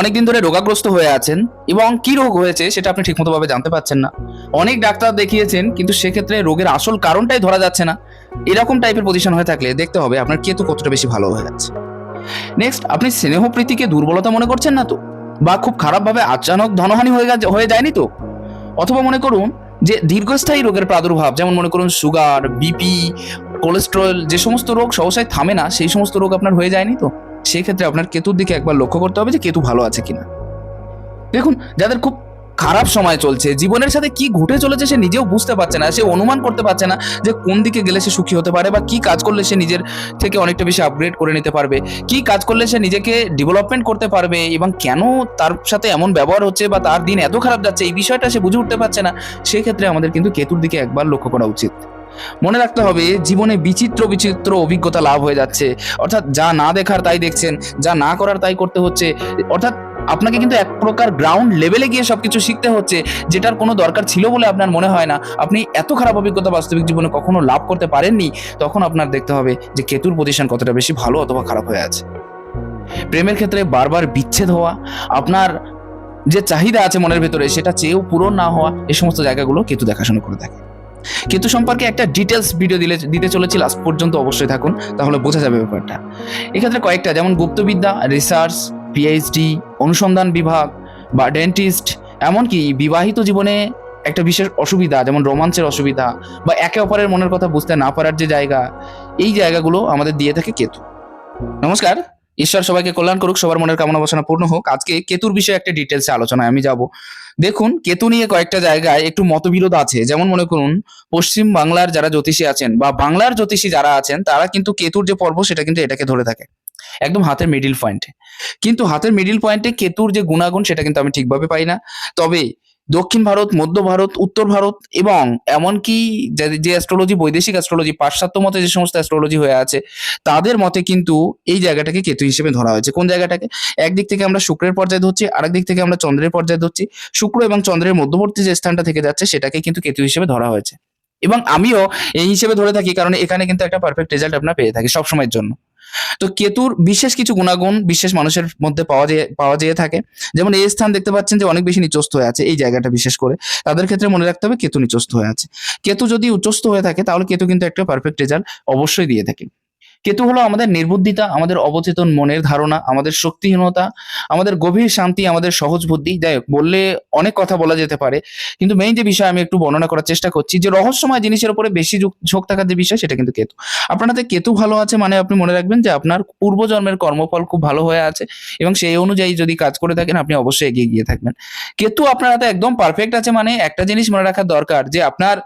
অনেকদিন ধরে রোগাগ্রস্ত হয়ে আছেন এবং কি রোগ হয়েছে সেটা আপনি ঠিকমতো ভাবে জানতে পারছেন না। অনেক ডাক্তার দেখিয়েছেন, কিন্তু সেক্ষেত্রে রোগের আসল কারণটাই ধরা যাচ্ছে না। এরকম টাইপের পজিশন হয়ে থাকলে দেখতে হবে আপনার কেতু কতটা বেশি ভালো হয়ে যাচ্ছে। নেক্সট আপনি স্নেহ প্রীতিকে দুর্বলতা মনে করছেন না তো? বা খুব খারাপভাবে আচানক ধনহানি হয়ে হয়ে যায়নি তো? অথবা মনে করুন যে দীর্ঘস্থায়ী রোগের প্রাদুর্ভাব, যেমন মনে করুন সুগার বিপি কোলেস্ট্রল যে সমস্ত রোগ সহসায় থামে না, সেই সমস্ত রোগ আপনার হয়ে যায়নি তো? সেই ক্ষেত্রে আপনার কেতুর দিকে একবার লক্ষ্য করতে হবে যে কেতু ভালো আছে কিনা। দেখুন, যাদের খুব খারাপ সময় চলছে, জীবনের সাথে কি ঘটে চলেছে সে নিজেও বুঝতে পারছে না, সে অনুমান করতে পারছে না যে কোন দিকে গেলে সে সুখী হতে পারে বা কি কাজ করলে সে নিজের থেকে অনেকটা বেশি আপগ্রেড করে নিতে পারবে, কি কাজ করলে সে নিজেকে ডেভেলপমেন্ট করতে পারবে এবং কেন তার সাথে এমন ব্যবহার হচ্ছে বা তার দিন এত খারাপ যাচ্ছে, এই বিষয়টা সে বুঝে উঠতে পারছে না, সেক্ষেত্রে আমাদের কিন্তু কেতুর দিকে একবার লক্ষ্য করা উচিত। মনে রাখতে হবে, জীবনে বিচিত্র বিচিত্র অভিজ্ঞতা লাভ হয়ে যাচ্ছে। অর্থাৎ যা না দেখার তাই দেখছেন, যা না করার তাই করতে হচ্ছে। অর্থাৎ আপনাকে কিন্তু এক প্রকার গ্রাউন্ড লেভেলে গিয়ে সবকিছু শিখতে হচ্ছে, যেটার কোনো দরকার ছিল বলে আপনার মনে হয় না। আপনি এত খারাপ অভিজ্ঞতা বাস্তবিক জীবনে কখনো লাভ করতে পারেননি, তখন আপনার দেখতে হবে যে কেতুর পজিশন কতটা বেশি ভালো অথবা খারাপ হয়ে আছে। প্রেমের ক্ষেত্রে বারবার বিচ্ছেদ হওয়া, আপনার যে চাহিদা আছে মনের ভেতরে, সেটা চেয়েও পূরণ না হওয়া এই সমস্ত জায়গাগুলো কেতু দেখাশোনা করে থাকে। কেতু সম্পর্কে একটা ডিটেলস ভিডিও দিলে, দিতে চলেছি লাস্ট পর্যন্ত অবশ্যই থাকুন, তাহলে বোঝা যাবে ব্যাপারটা। এক্ষেত্রে কয়েকটা, যেমন গুপ্তবিদ্যা রিসার্চ পিএইচডি অনুসন্ধান বিভাগ বা ডেন্টিস্ট এমনকি বিবাহিত জীবনে একটা বিশেষ অসুবিধা, যেমন রোমাঞ্চের অসুবিধা বা একে অপরের মনের কথা বুঝতে না পারার যে জায়গা, এই জায়গাগুলো আমাদের দিয়ে থাকে কেতু। নমস্কার। ঈশ্বর সবাইকে কল্যাণ করুক, সবার মনের কামনা বাসনা পূর্ণ হোক। আজকে কেতুর বিষয়ে একটা ডিটেলসে আলোচনায় আমি যাব। দেখুন, কেতু নিয়ে কয়েকটা জায়গায় একটু মতবিরোধ আছে। যেমন মনে করুন, পশ্চিম বাংলার যারা জ্যোতিষী আছেন বা বাংলার জ্যোতিষী যারা আছেন, তারা কিন্তু কেতুর যে পর্ব, সেটা কিন্তু এটাকে ধরে থাকে। একদম হাতের মিডিল পয়েন্টে কিন্তু হাতের মিডিল পয়েন্টে কেতুর যে গুণাগুণ, সেটা কিন্তু আমি ঠিকভাবে পাই না। তবে দক্ষিণ ভারত, মধ্য ভারত, উত্তর ভারত এবং এমনকি যে- অ্যাস্ট্রোলজি বৈদেশিক অ্যাস্ট্রোলজি পাশ্চাত্য মতে যে সমস্ত অ্যাস্ট্রোলজি হয়ে আছে, তাদের মতে কিন্তু এই জায়গাটাকে কেতু হিসেবে ধরা হয়েছে। কোন জায়গাটাকে? একদিক থেকে আমরা শুক্রের পর্যায়ে ধরছি, আরেক দিক থেকে আমরা চন্দ্রের পর্যায়ে ধরছি। শুক্র এবং চন্দ্রের মধ্যবর্তী যে স্থানটা থেকে যাচ্ছে, সেটাকে কিন্তু কেতু হিসেবে ধরা হয়েছে। এবং আমিও এই হিসেবে ধরে থাকি, কারণ এখানে কিন্তু একটা পারফেক্ট রেজাল্ট আপনার পেয়ে থাকি সবসময়ের জন্য। তো কেতুর বিশেষ কিছু গুণাগুণ বিশেষ মানুষের মধ্যে পাওয়া যায়, পাওয়া যেয়ে থাকে। যেমন এই স্থান দেখতে পাচ্ছেন যে অনেক বেশি নিচস্থ হয়ে আছে, এই জায়গাটা বিশেষ করে। তাদের ক্ষেত্রে মনে রাখতে হবে কেতু নিচস্থ হয়ে আছে। কেতু যদি উচ্চস্থ হয়ে থাকে, তাহলে কেতু কিন্তু একটা পারফেক্ট রেজাল্ট অবশ্যই দিয়ে থাকে। কেতু হলো আমাদের নির্বুদ্ধিতা, আমাদের অবচেতন মনের ধারণা, আমাদের শক্তিহীনতা, আমাদের গভীর শান্তি, আমাদের সহজ বুদ্ধি। যাই হোক, বললে অনেক কথা বলা যেতে পারে, কিন্তু মেইন যে বিষয় আমি একটু বর্ণনা করার চেষ্টা করছি, যে রহস্যময় জিনিসের উপরে বেশি ঝোঁক- থাকার যে বিষয়, সেটা কিন্তু কেতু। আপনাদের কেতু ভালো আছে মানে আপনি মনে রাখবেন যে আপনার পূর্বজন্মের কর্মফল খুব ভালো হয়ে আছে এবং সেই অনুযায়ী যদি কাজ করে থাকেন, আপনি অবশ্যই এগিয়ে গিয়ে থাকবেন। কেতু আপনার হাতে একদম পারফেক্ট আছে মানে একটা জিনিস মনে রাখার দরকার যে আপনার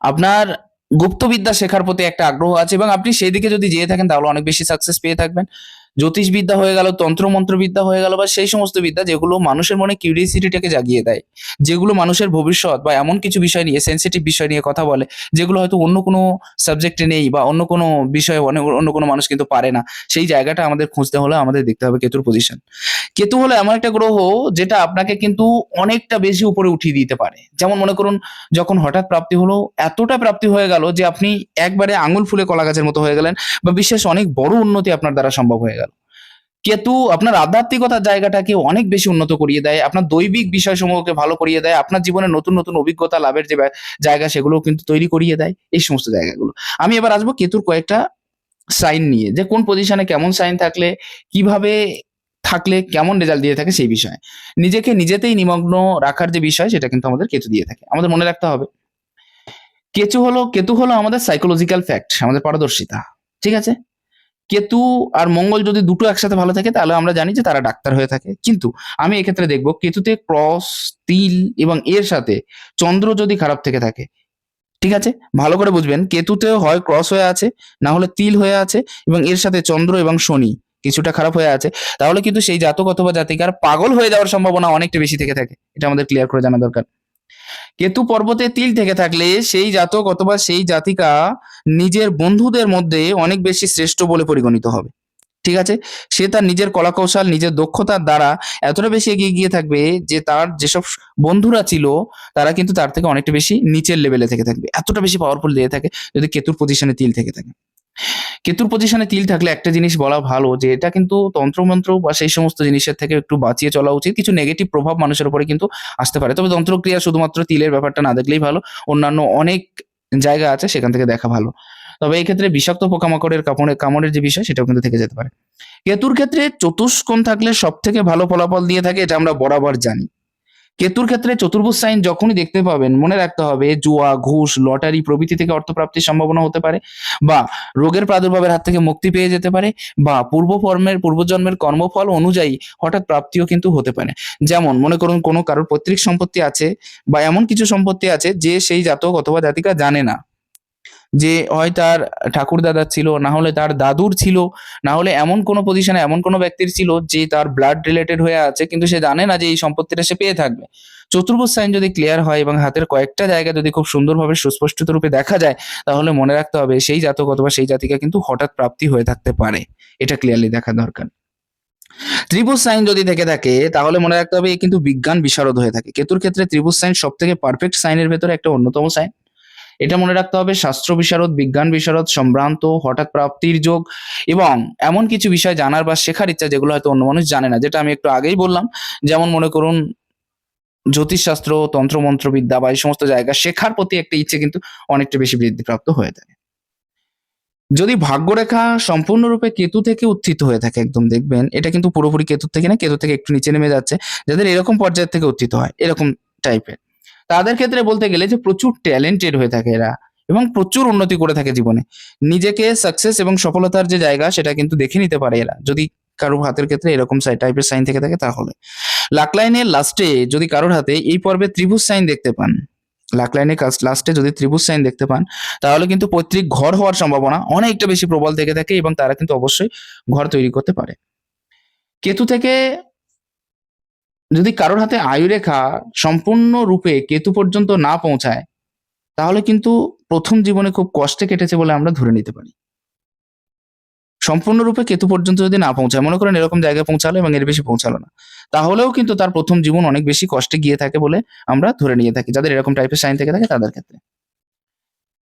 আপনার গুপ্তবিদ্যা শেখার প্রতি একটা আগ্রহ আছে এবং আপনি সেই দিকে যদি যেয়ে থাকেন তাহলে অনেক বেশি সাকসেস পেয়ে থাকবেন। জ্যোতিষবিদ্যা হয়ে গেল তন্ত্র মন্ত্রবিদ্যা হয়ে গেল বা সেই সমস্ত বিদ্যা যেগুলো মানুষের মনে কিউরিয়াসিটিটাকে জাগিয়ে দেয়, যেগুলো মানুষের ভবিষ্যৎ বা এমন কিছু বিষয় নিয়ে সেন্সিটিভ বিষয় নিয়ে কথা বলে, যেগুলো হয়তো অন্য কোনো সাবজেক্টে নেই বা অন্য কোনো বিষয়ে অন্য কোনো মানুষ কিন্তু পারে না, সেই জায়গাটা আমাদের খুঁজতে হলে আমাদের দেখতে হবে কেতুর পজিশন কেতু হলো এমন একটা গ্রহ যেটা আপনাকে কিন্তু অনেকটা বেশি উপরে উঠিয়ে দিতে পারে। যেমন মনে করুন, যখন হঠাৎ প্রাপ্তি হলো, এতটা প্রাপ্তি হয়ে গেল যে আপনি একবারে আঙুল ফুলে কলা গাছের মতো হয়ে গেলেন বা বিশেষ অনেক বড় উন্নতি আপনার দ্বারা সম্ভব হয়ে গেল। কেতু আপনার আধ্যাত্মিকতার জায়গাটাকে অনেক বেশি উন্নত করিয়ে দেয়, আপনার দৈবিক বিষয়সমূহকে ভালো করিয়ে দেয়, আপনার জীবনে নতুন নতুন অভিজ্ঞতা, লাভের যে জায়গা সেগুলো কিন্তু তৈরি করিয়ে দেয়, এই সমস্ত জায়গাগুলো। আমি এবার আসব কেতুর কয়েকটা সাইন নিয়ে, যে কোন পজিশনে কেমন সাইন থাকলে, কীভাবে থাকলে কেমন রেজাল্ট দিয়ে থাকে সেই বিষয়ে। নিজেকে নিজেতেই নিমগ্ন রাখার যে বিষয়, সেটা কিন্তু আমাদের কেতু দিয়ে থাকে। আমাদের মনে রাখতে হবে, কেতু হলো কেতু হলো আমাদের সাইকোলজিক্যাল ফ্যাক্ট আমাদের পারদর্শিতা, ঠিক আছে? কেতু আর মঙ্গল যদি দুটো একসাথে ভালো থাকে, তাহলে আমরা জানি যে তারা ডাক্তার হয়ে থাকে। কিন্তু আমি এক্ষেত্রে দেখব কেতুতে ক্রস, তিল এবং এর সাথে চন্দ্র যদি খারাপ থেকে থাকে, ঠিক আছে? ভালো করে বুঝবেন, কেতুতেও হয় ক্রস হয়ে আছে, না হলে তিল হয়ে আছে এবং এর সাথে চন্দ্র এবং শনি কিছুটা খারাপ হয়ে আছে। তাহলে কিন্তু সেই জাতক অথবা জাতিকার পাগল হয়ে যাওয়ার সম্ভাবনা অনেকটা বেশি থেকে থাকে। এটা আমাদের ক্লিয়ার করে জানা দরকার। কেতু পর্বতে তিল থেকে থাকলে সেই জাতক অথবা সেই জাতিকা নিজের বন্ধুদের মধ্যে অনেক বেশি শ্রেষ্ঠ বলে পরিগণিত হবে। ঠিক আছে? সে তার নিজের কলাকৌশল, নিজের দক্ষতার দ্বারা এতটা বেশি এগিয়ে গিয়ে থাকবে যে তার যেসব বন্ধুরা ছিল, তারা কিন্তু তার থেকে অনেকটা বেশি নিচের লেভেলে থেকে থাকবে। এতটা বেশি পাওয়ারফুল দিয়ে থাকে যদি কেতুর পজিশনে তিল থেকে থাকে। কেতুর পজিশনে তিল থাকলে একটা জিনিস বলা ভালো যে এটা কিন্তু তন্ত্রমন্ত্র বা সেই সমস্ত জিনিসের থেকে একটু বাঁচিয়ে চলা উচিত। কিছু নেগেটিভ প্রভাব মানুষের উপরে কিন্তু আসতে পারে। তবে তন্ত্রক্রিয়া শুধুমাত্র তিলের ব্যাপারটা না দেখলেই ভালো। অন্যান্য অনেক জায়গা আছে সেখান থেকে দেখা ভালো। তবে এই ক্ষেত্রে বিষাক্ত পোকামাকড়ের কামড়ের কামড়ের যে বিষয় সেটাও কিন্তু থেকে যেতে পারে। কেতুর ক্ষেত্রে চতুষ্কোণ থাকলে সব থেকে ভালো ফলাফল দিয়ে থাকে এটা আমরা বরাবর জানি। কেতুর ক্ষেত্রে চতুর্ভুজ সাইন যখনই দেখতে পাবেন, মনে রাখতে হবে জুয়া, ঘুষ, লটারি প্রভৃতি থেকে অর্থপ্রাপ্তির সম্ভাবনা হতে পারে বা রোগের প্রাদুর্ভাবের হাত থেকে মুক্তি পেয়ে যেতে পারে বা পূর্ব পূর্বকর্মের পূর্বজন্মের কর্মফল অনুযায়ী হঠাৎ প্রাপ্তিও কিন্তু হতে পারে। যেমন মনে করুন কোনো কারোর পৈতৃক সম্পত্তি আছে বা এমন কিছু সম্পত্তি আছে যে সেই জাতক অথবা জাতিকা জানে না। যে হয় তার ঠাকুর দাদার ছিল, না হলে তার দাদুর ছিল, না হলে এমন কোনো পজিশনে এমন কোনো ব্যক্তির ছিল যে তার ব্লাড রিলেটেড হয়ে আছে, কিন্তু সে জানে না যে এই সম্পত্তিটা সে পেয়ে থাকবে। চতুর্ভুজ সাইন যদি ক্লিয়ার হয় এবং হাতের কয়েকটা জায়গা যদি খুব সুন্দরভাবে সুস্পষ্ট রূপে দেখা যায়, তাহলে মনে রাখতে হবে সেই জাতক অথবা সেই জাতিকা কিন্তু হঠাৎ প্রাপ্তি হয়ে থাকতে পারে। এটা ক্লিয়ারলি দেখা দরকার। ত্রিভুজ সাইন যদি থেকে থাকে, তাহলে মনে রাখতে হবে কিন্তু বিজ্ঞান বিশারদ হয়ে থাকে। কেতুর ক্ষেত্রে ত্রিভুজ সাইন সব থেকে পারফেক্ট সাইনের ভেতরে একটা অন্যতম সাইন এটা মনে রাখতে হবে, শাস্ত্র বিশারদ, বিজ্ঞান বিশারদ, সম্ভ্রান্ত, হঠাৎ প্রাপ্তির যোগ এবং এমন কিছু বিষয় জানার বা শেখার ইচ্ছা যেগুলো হয়তো অন্য মানুষ জানে না, যেটা আমি একটু আগেই বললাম। যেমন মনে করুন, জ্যোতিষশাস্ত্র, তন্ত্রমন্ত্র বিদ্যা বা এই সমস্ত জায়গা শেখার প্রতি একটা ইচ্ছে কিন্তু অনেকটা বেশি বৃদ্ধিপ্রাপ্ত হয়ে থাকে। যদি ভাগ্যরেখা সম্পূর্ণরূপে কেতু থেকে উত্থিত হয়ে থাকে একদম, দেখবেন এটা কিন্তু পুরোপুরি কেতু থেকে না, কেতু থেকে একটু নিচে নেমে যাচ্ছে, যাদের এরকম পর্যায়ের থেকে উত্থিত হয়, এরকম টাইপের তাদের ক্ষেত্রে বলতে গেলে যে প্রচুর ট্যালেন্টেড হয়ে থাকে এরা এবং প্রচুর উন্নতি করে থাকে জীবনে। নিজেকে সাকসেস এবং সফলতার যে জায়গা, সেটা কিন্তু দেখে নিতে পারে এরা। যদি কারোর হাতের ক্ষেত্রে এরকম টাইপের সাইন থেকে থাকে, তাহলে। লাকলাইনের লাস্টে যদি কারোর হাতে এই পর্বে ত্রিভুজ সাইন দেখতে পান লাক লাইনের লাস্টে যদি ত্রিভুজ সাইন দেখতে পান, তাহলে কিন্তু পৈতৃক ঘর হওয়ার সম্ভাবনা অনেকটা বেশি প্রবল থেকে থাকে এবং তারা কিন্তু অবশ্যই ঘর তৈরি করতে পারে। কেতু থেকে যদি কারোর হাতে আয়ুরেখা সম্পূর্ণ রূপে কেতু পর্যন্ত না পৌঁছায়, তাহলে কিন্তু প্রথম জীবনে খুব কষ্টে কেটেছে বলে আমরা ধরে নিতে পারি। সম্পূর্ণরূপে কেতু পর্যন্ত যদি না পৌঁছায়, মনে করেন এরকম জায়গায় পৌঁছালো এবং এর বেশি পৌঁছালো না, তাহলেও কিন্তু তার প্রথম জীবন অনেক বেশি কষ্টে গিয়ে থাকে বলে আমরা ধরে নিয়ে থাকি, যাদের এরকম টাইপের সাইন থেকে থাকে তাদের ক্ষেত্রে।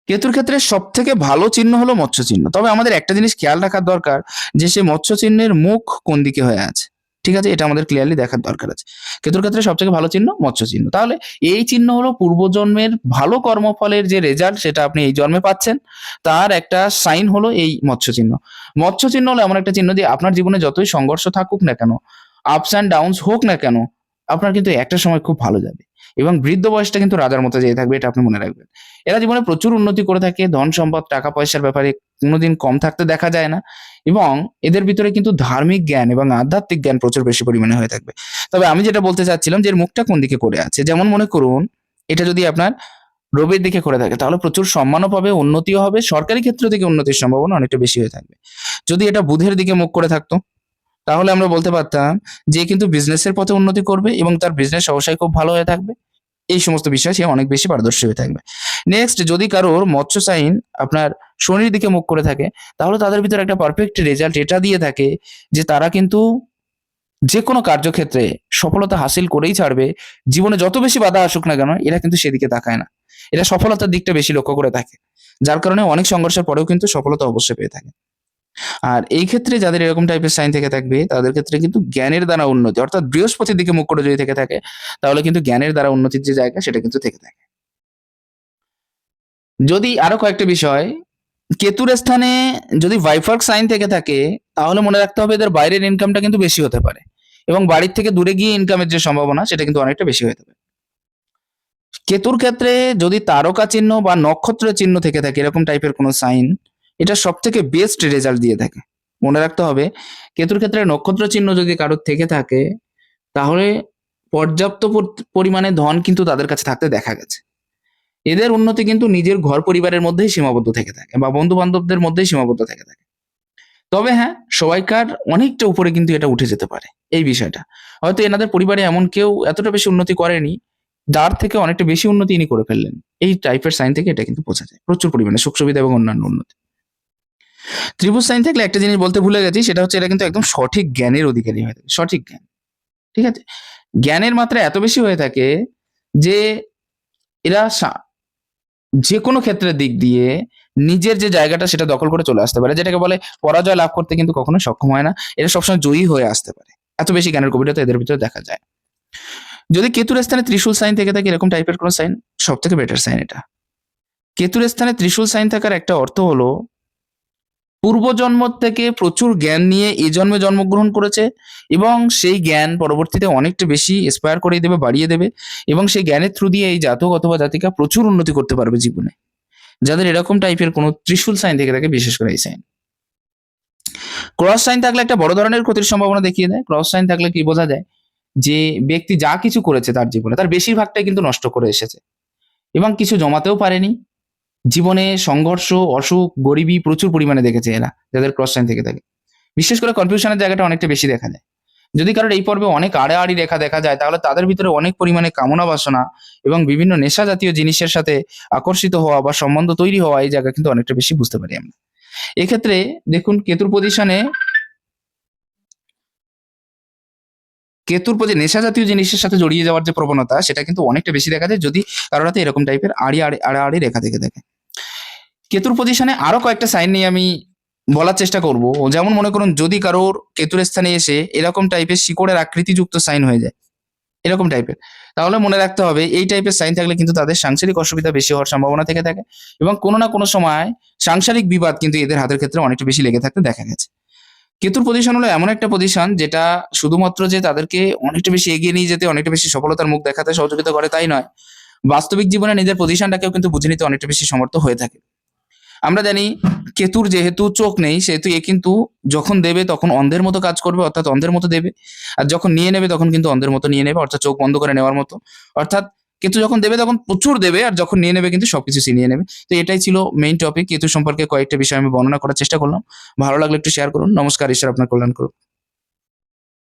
কেতুর ক্ষেত্রে সব থেকে ভালো চিহ্ন হলো মৎস্য চিহ্ন। তবে আমাদের একটা জিনিস খেয়াল রাখার দরকার যে সে মৎস্য চিহ্নের মুখ কোন দিকে হয়ে আছে? ঠিক আছে? এটা আমাদের ক্লিয়ারলি দেখার দরকার আছে। কেতুর ক্ষেত্রে সবথেকে ভালো চিহ্ন মৎস্য চিহ্ন তাহলে এই চিহ্ন হলো পূর্বজন্মের ভালো কর্মফলের যে রেজাল্ট সেটা আপনি এই জন্মে পাচ্ছেন। তার একটা সাইন হলো এই মৎস্য চিহ্ন মৎস্য চিহ্ন হলো এমন একটা চিহ্ন যে আপনার জীবনে যতই সংঘর্ষ থাকুক না কেন আপস অ্যান্ড ডাউনস হোক না কেন আপনার কিন্তু একটা সময় খুব ভালো যাবে। এবং বৃদ্ধ বয়সটা কিন্তু রাজার মতো যেয়ে থাকবে, এটা আপনি মনে রাখবেন। এরা জীবনে প্রচুর উন্নতি করে থাকে, ধন সম্পদ, টাকা পয়সার ব্যাপারে কোনোদিন কম থাকতে দেখা যায় না। এবং এদের ভিতরে কিন্তু ধার্মিক জ্ঞান এবং আধ্যাত্মিক জ্ঞান প্রচুর বেশি পরিমাণে হয়ে থাকবে। তবে আমি যেটা বলতে চাচ্ছিলাম যে এর মুখটা কোন দিকে করে আছে? যেমন মনে করুন, এটা যদি আপনার রবির দিকে করে থাকে, তাহলে প্রচুর সম্মানও পাবে, উন্নতিও হবে। সরকারি ক্ষেত্র থেকে উন্নতির সম্ভাবনা অনেকটা বেশি হয়ে থাকবে। যদি এটা বুধের দিকে মুখ করে থাকতো তাহলে আমরা বলতে পারতাম যে কিন্তু বিজনেসের পথে উন্নতি করবে এবং তার বিজনেস অবশ্যই খুব ভালো হয়ে থাকবে। এই সমস্ত বিষয়ে সে অনেক বেশি পারদর্শী হয়ে থাকবে। নেক্সট যদি কারোর মৎস্য সাইন আপনার শনির দিকে মুখ করে থাকে, তাহলে তাদের ভিতরে একটা পারফেক্ট রেজাল্ট এটা দিয়ে থাকে যে তারা কিন্তু যে কোনো কার্যক্ষেত্রে সফলতা হাসিল করেই ছাড়বে। জীবনে যত বেশি বাধা আসুক না কেন, এরা কিন্তু সেদিকে তাকায় না। এরা সফলতার দিকটা বেশি লক্ষ্য করে থাকে। যার কারণে অনেক সংঘর্ষের পরেও কিন্তু সফলতা অবশ্যই পেয়ে থাকে। আর এই ক্ষেত্রে যাদের এরকম টাইপের সাইন থেকে থাকবে, তাদের ক্ষেত্রে কিন্তু জ্ঞানের দ্বারা উন্নতি, অর্থাৎ বৃহস্পতির দিকে মুখ করে যদি থেকে থাকে, তাহলে কিন্তু জ্ঞানের দ্বারা উন্নতির যে জায়গা, সেটা কিন্তু থেকে থাকে। যদি আরও কয়েকটা বিষয়, কেতুর স্থানে যদি ভাইফার্ক সাইন থেকে থাকে, তাহলে মনে রাখতে হবে এদের বাইরের ইনকামটা কিন্তু বেশি হতে পারে এবং বাড়ির থেকে দূরে গিয়ে ইনকামের যে সম্ভাবনা, সেটা কিন্তু অনেকটা বেশি হয়ে যাবে। কেতুর ক্ষেত্রে যদি তারকা চিহ্ন বা নক্ষত্রের চিহ্ন থেকে থাকে, এরকম টাইপের কোনো সাইন এটা সব থেকে বেস্ট রেজাল্ট দিয়ে থাকে। মনে রাখতে হবে, কেতুর ক্ষেত্রে নক্ষত্র চিহ্ন যদি কারোর থেকে থাকে, তাহলে পর্যাপ্ত পরিমাণে ধন কিন্তু তাদের কাছে থাকতে দেখা গেছে। এদের উন্নতি কিন্তু নিজের ঘর পরিবারের মধ্যেই সীমাবদ্ধ থেকে থাকে বা বন্ধু বান্ধবদের মধ্যেই সীমাবদ্ধ থেকে থাকে। তবে হ্যাঁ সবাইকার অনেকটা উপরে কিন্তু এটা উঠে যেতে পারে, এই বিষয়টা। হয়তো এনাদের পরিবারে এমন কেউ এতটা বেশি উন্নতি করেনি, যার থেকে অনেকটা বেশি উন্নতি ইনি করে ফেললেন। এই টাইপের সাইন থেকে এটা কিন্তু বোঝা যায়। প্রচুর পরিমাণে সুখ সুবিধা এবং অন্যান্য উন্নতি। ত্রিভুজ সাইন থাকলে একটা জিনিস বলতে ভুলে গেছি, সেটা হচ্ছে এটা কিন্তু একদম সঠিক জ্ঞানের অধিকারী হয়ে থাকে, সঠিক জ্ঞান, ঠিক আছে? জ্ঞানের মাত্রা এত বেশি হয়ে থাকে যে এরা যে কোনো ক্ষেত্রের দিক দিয়ে নিজের যে জায়গাটা সেটা দখল করে চলে আসতে পারে, যেটাকে বলে পরাজয় লাভ করতে কিন্তু কখনো সক্ষম হয় না এটা সবসময় জয়ী হয়ে আসতে পারে, এত বেশি জ্ঞানের গভীরতা এদের ভিতরে দেখা যায়। যদি কেতুর স্থানে ত্রিশূল সাইন থেকে থাকে এরকম টাইপের কোনো সাইন সব থেকে বেটার সাইন এটা। কেতুর স্থানে ত্রিশূল সাইন থাকার একটা অর্থ হলো পূর্বজন্ম থেকে প্রচুর জ্ঞান নিয়ে এই জন্মে জন্মগ্রহণ করেছে এবং সেই জ্ঞান পরবর্তীতে অনেকটা বেশি এক্সপায়ার করে দেবে, বাড়িয়ে দেবে এবং সেই জ্ঞানের থ্রু দিয়ে এই জাতক অথবা জাতিকা প্রচুর উন্নতি করতে পারবে জীবনে। যাদের এরকম টাইপের কোনো ত্রিশূল সাইন থেকে থাকে, বিশেষ করে এই সাইন ক্রস সাইন থাকলে একটা বড় ধরনের ক্ষতির সম্ভাবনা দেখিয়ে দেয়। ক্রস সাইন থাকলে কি বোঝা যায়? যে ব্যক্তি যা কিছু করেছে তার জীবনে, তার বেশিরভাগটাই কিন্তু নষ্ট করে এসেছে এবং কিছু জমাতেও পারেনি। জীবনে সংঘর্ষ, অসুখ, গরিবী প্রচুর পরিমাণে দেখেছে এরা, যাদের ক্রস সাইন থেকে থাকে। বিশেষ করে কনফিউশনের জায়গাটা অনেকটা বেশি দেখা যায়। যদি কারোর এই পর্বে অনেক আড়াআড়ি রেখা দেখা যায়, তাহলে তাদের ভিতরে অনেক পরিমাণে কামনা বাসনা এবং বিভিন্ন নেশা জাতীয় জিনিসের সাথে আকর্ষিত হওয়া বা সম্বন্ধ তৈরি হওয়া এই জায়গা কিন্তু অনেকটা বেশি বুঝতে পারি আমরা। এক্ষেত্রে দেখুন, কেতুর পজিশনে কেতুর প্রতি নেশা জাতীয় জিনিসের সাথে জড়িয়ে যাওয়ার যে প্রবণতা, সেটা কিন্তু অনেকটা বেশি দেখা যায় যদি কারোর হাতে এরকম টাইপের আড়ি আড়াআড়ি রেখা থেকে থাকে। কেতুর পজিশনে আরও কয়েকটা সাইন নিয়ে আমি বলার চেষ্টা করব। যেমন মনে করুন, যদি কারোর কেতুর স্থানে এসে এরকম টাইপের শিকড়ের আকৃতিযুক্ত সাইন হয়ে যায়, এরকম টাইপের তাহলে মনে রাখতে হবে এই টাইপের সাইন থাকলে কিন্তু তাদের সাংসারিক অসুবিধা বেশি হওয়ার সম্ভাবনা থেকে থাকে এবং কোনো না কোনো সময় সাংসারিক বিবাদ কিন্তু এদের হাতের ক্ষেত্রে অনেকটা বেশি লেগে থাকতে দেখা গেছে। কেতুর পজিশন হলো এমন একটা পজিশন যেটা শুধুমাত্র যে তাদেরকে অনেকটা বেশি এগিয়ে নিয়ে যেতে, অনেকটা বেশি সফলতার মুখ দেখাতে সহযোগিতা করে তাই নয়। বাস্তবিক জীবনে নিজের পজিশনটাকেও কিন্তু বুঝে নিতে অনেকটা বেশি সমর্থ হয়ে থাকে। আমরা জানি কেতুর যেহেতু চোখ নেই, সেহেতু এ কিন্তু যখন দেবে তখন অন্ধের মতো কাজ করবে, অর্থাৎ অন্ধের মতো দেবে। আর যখন নিয়ে নেবে তখন কিন্তু অন্ধের মতো নিয়ে নেবে, অর্থাৎ চোখ বন্ধ করে নেওয়ার মতো। অর্থাৎ কেতু যখন দেবে তখন প্রচুর দেবে আর যখন নিয়ে নেবে কিন্তু সবকিছু ছিনিয়ে নেবে। তো এটাই ছিল মেইন টপিক কেতু সম্পর্কে কয়েকটা বিষয় আমি বর্ণনা করার চেষ্টা করলাম। ভালো লাগলে একটু শেয়ার করুন। নমস্কার, ঈশ্বর আপনার কল্যাণ করুন